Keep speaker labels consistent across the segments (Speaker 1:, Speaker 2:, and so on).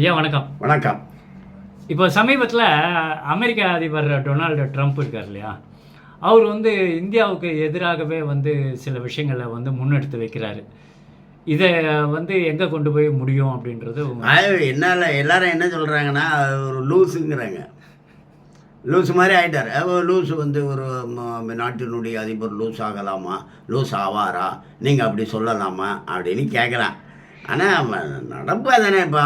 Speaker 1: ஐயா வணக்கம்.
Speaker 2: வணக்கம்.
Speaker 1: இப்போ சமீபத்தில் அமெரிக்க அதிபர் டொனால்டு ட்ரம்ப் இருக்கார் இல்லையா? அவர் வந்து இந்தியாவுக்கு எதிராகவே வந்து சில விஷயங்களை வந்து முன்னெடுத்து வைக்கிறாரு. இதை வந்து எங்கே கொண்டு போய் முடியும் அப்படின்றது
Speaker 2: என்னால் எல்லாரும் என்ன சொல்கிறாங்கன்னா ஒரு லூஸுங்கிறாங்க லூஸ் மாதிரி ஆயிட்டார். அவர் லூஸ் வந்து ஒரு நாட்டினுடைய அதிபர் லூஸ் ஆகலாமா லூஸ் ஆவாரா நீங்கள் அப்படி சொல்லலாமா? அப்படின்னு கேட்குறான் ஆனால் நடப்பு தானே இப்போ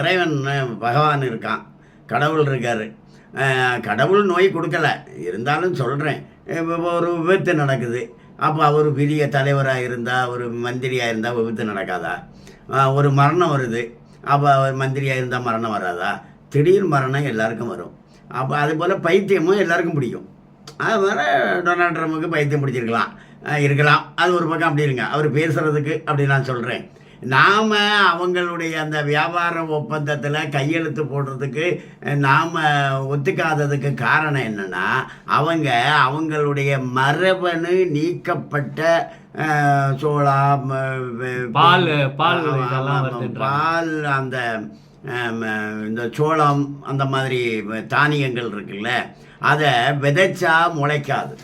Speaker 2: இறைவன் பகவான் இருக்கான். கடவுள் இருக்கார். கடவுள் நோய் கொடுக்கல. இருந்தாலும் சொல்கிறேன் இப்போ ஒரு விபத்து நடக்குது. அப்போ அவர் பெரிய தலைவராக இருந்தால் ஒரு மந்திரியாக இருந்தால் விபத்து நடக்காதா? ஒரு மரணம் வருது. அப்போ அவர் மந்திரியாக இருந்தால் மரணம் வராதா? திடீர் மரணம் எல்லாருக்கும் வரும். அப்போ அது போல் பைத்தியமும் எல்லாருக்கும் பிடிக்கும். அது மாதிரி டொனால்ட் ட்ரம்புக்கு பைத்தியம் பிடிச்சிருக்கலாம். இருக்கலாம். அது ஒரு பக்கம் அப்படி இருங்க. அவர் பேசுகிறதுக்கு அப்படி நான் சொல்கிறேன் நாம் அவங்களுடைய அந்த வியாபார ஒப்பந்தத்தில் கையெழுத்து போடுறதுக்கு நாம் ஒத்துக்காததுக்கு காரணம் என்னென்னா அவங்க அவங்களுடைய மரபணு நீக்கப்பட்ட சோளா
Speaker 1: பால், பால்.
Speaker 2: பால் அந்த இந்த சோளம் அந்த மாதிரி தானியங்கள் இருக்குல்ல அதை விதைச்சா முளைக்காது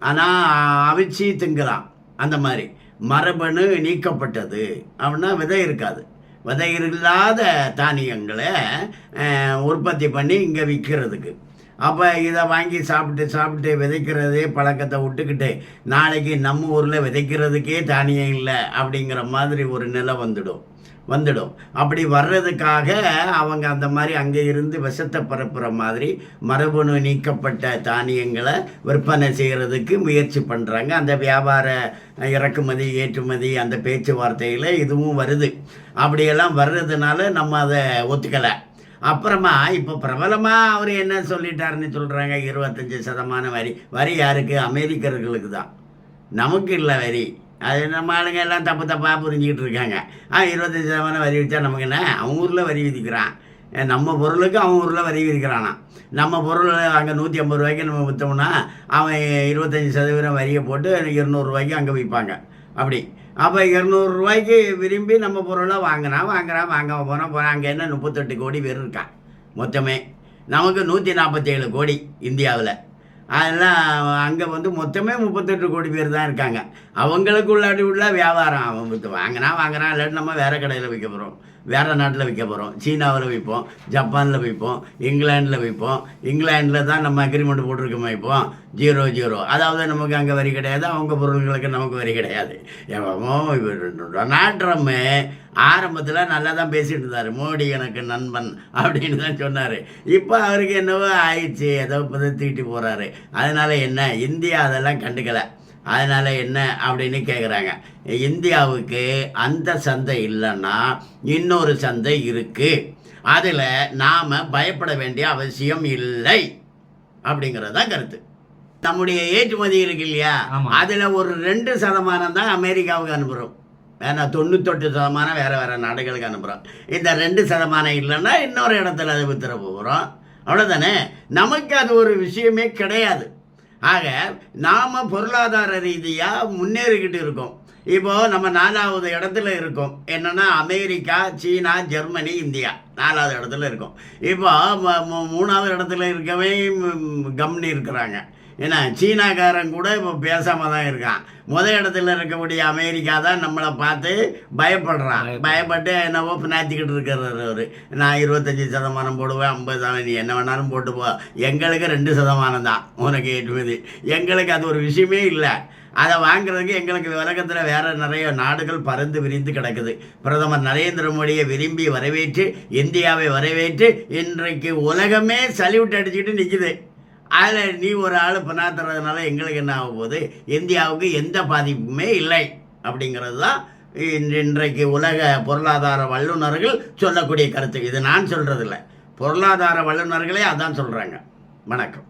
Speaker 2: ஆனால் அவிச்சு திங்கலாம் அந்த மாதிரி மரபணு நீக்கப்பட்டது. அப்படின்னா விதை இருக்காது. விதை இல்லாத தானியங்களை உற்பத்தி பண்ணி இங்கே விற்கிறதுக்கு அப்போ இதை வாங்கி சாப்பிட்டு சாப்பிட்டு விதைக்கிறதே பழக்கத்தை விட்டுக்கிட்டு நாளைக்கு நம்ம ஊரில் விதைக்கிறதுக்கே தானியம் இல்லை அப்படிங்கிற மாதிரி ஒரு நிலை வந்துடும். வந்துடும். அப்படி வர்றதுக்காக அவங்க அந்த மாதிரி அங்கே இருந்து விஷத்தை பரப்புகிற மாதிரி மரபணு நீக்கப்பட்ட தானியங்களை விற்பனை செய்கிறதுக்கு முயற்சி பண்ணுறாங்க அந்த வியாபார இறக்குமதி ஏற்றுமதி அந்த பேச்சுவார்த்தையில் இதுவும் வருது. அப்படியெல்லாம் வர்றதுனால நம்ம அதை ஒத்துக்கலை. அப்புறமா இப்போ பிரபலமாக அவர் என்ன சொல்லிட்டாருன்னு சொல்கிறாங்க இருபத்தஞ்சி சதமான வரி. வரி யாருக்கு? அமெரிக்கர்களுக்கு தான். நமக்கு இல்லை வரி. அது நம்ம ஆளுங்க எல்லாம் தப்பு தப்பாக புரிஞ்சுக்கிட்டு இருக்காங்க. ஆ இருபத்தஞ்சி சதவீதம் வரி வச்சா நமக்கு என்ன? அவன் ஊரில் வரி விதிக்கிறான். நம்ம பொருளுக்கு அவன் ஊரில் வரி விதிக்கிறானா நம்ம பொருள் அங்கே நூற்றி ஐம்பது ரூபாய்க்கு நம்ம விற்றோம்னா அவன் இருபத்தஞ்சி சதவீதம் வரியை போட்டு இருநூறுவாய்க்கு அங்கே விற்பாங்க. அப்படி. அப்போ இரநூறுவாய்க்கு விரும்பி நம்ம பொருளை வாங்கினா வாங்குறான் வாங்க போனால் போகிறான் அங்கே என்ன முப்பத்தெட்டு கோடி பேர் இருக்கான். மொத்தமே. நமக்கு நூற்றி நாற்பத்தேழு கோடி இந்தியாவில். அதெல்லாம் அங்கே வந்து மொத்தமே முப்பத்தெட்டு கோடி பேர் தான் இருக்காங்க. அவங்களுக்கு உள்ளாடி உள்ள வியாபாரம். அவன் வாங்கினா வாங்குறான் இல்லாட்டி நம்ம வேறு கடையில் விற்க போகிறோம் வேறு நாட்டில் விற்க போகிறோம் சீனாவில் விற்போம் ஜப்பானில் விற்போம் இங்கிலாண்டில் விற்போம். இங்கிலாண்டில் தான் நம்ம அக்ரிமெண்ட் போட்டிருக்கோமா இப்போ. ஜீரோ ஜீரோ அதாவது நமக்கு அங்கே வரி கிடையாது அவங்க பொருள்களுக்கு நமக்கு வரி கிடையாது. எவமோ ஆரம்பத்தில் நல்லா தான் பேசிகிட்டு இருந்தார். மோடி எனக்கு நண்பன் அப்படின்னு தான் சொன்னார். இப்போ அவருக்கு என்னவோ ஆயிடுச்சு ஏதோ தூக்கிட்டு போகிறாரு அதனால் என்ன இந்தியா அதெல்லாம் கண்டுக்கலை. அதனால் என்ன அப்படின்னு கேட்குறாங்க இந்தியாவுக்கு அந்த சந்தை இல்லைன்னா இன்னொரு சந்தை இருக்குது அதில் நாம் பயப்பட வேண்டிய அவசியம் இல்லை. அப்படிங்கிறது தான் கருத்து. நம்முடைய ஏற்றுமதி இருக்கு இல்லையா. அதில் ஒரு ரெண்டு சதமானம் தான் அமெரிக்காவுக்கு அனுப்புகிறோம் ஏன்னா தொண்ணூத்தெட்டு சதமானம் வேறு வேறு நாடுகளுக்கு அனுப்புகிறோம் இந்த ரெண்டு சதமானம் இல்லைன்னா இன்னொரு இடத்துல அதை வித்துற போகிறோம் அவ்வளோதானே நமக்கு அது ஒரு விஷயமே கிடையாது. ஆக நாம் பொருளாதார ரீதியாக முன்னேறிக்கிட்டு இருக்கோம். இப்போது நம்ம நாலாவது இடத்துல இருக்கோம். என்னென்னா அமெரிக்கா சீனா ஜெர்மனி இந்தியா. நாலாவது இடத்துல இருக்கோம். இப்போ மூணாவது இடத்துல இருக்கவே கம்னி இருக்கிறாங்க. ஏன்னா சீனாக்காரன் கூட இப்போ பேசாம தான் இருக்கான். முத இடத்துல இருக்கக்கூடிய அமெரிக்கா தான் நம்மளை பார்த்து பயப்படுறான்.
Speaker 1: பயப்படுறான்.
Speaker 2: பயப்பட்டு என்னவோ பினாத்திக்கிட்டு இருக்கிறாரு அவர். நான் இருபத்தஞ்சி சதமானம் போடுவேன் ஐம்பது சதவீதம் நீ என்ன வேணாலும் போட்டு போ. எங்களுக்கு ரெண்டு சதமானம் தான் உனக்கு ஏற்றுமதி. எங்களுக்கு அது ஒரு விஷயமே இல்லை. அதை வாங்குறதுக்கு எங்களுக்கு உலகத்தில் வேற நிறைய நாடுகள் பறந்து விரிந்து கிடக்குது. பிரதமர் நரேந்திர மோடியை விரும்பி வரவேற்று இந்தியாவை வரவேற்று இன்றைக்கு உலகமே சல்யூட் அடிச்சுக்கிட்டு நிற்குது அதில் நீ ஒரு ஆள் பண்ணாத்துறதுனால எங்களுக்கு என்ன ஆக போகுது? இந்தியாவுக்கு எந்த பாதிப்புமே இல்லை அப்படிங்கிறது தான் இன்றைக்கு உலக பொருளாதார வல்லுநர்கள் சொல்லக்கூடிய கருத்து. இது நான் சொல்கிறதில்ல பொருளாதார வல்லுநர்களே அதான் சொல்கிறாங்க வணக்கம்.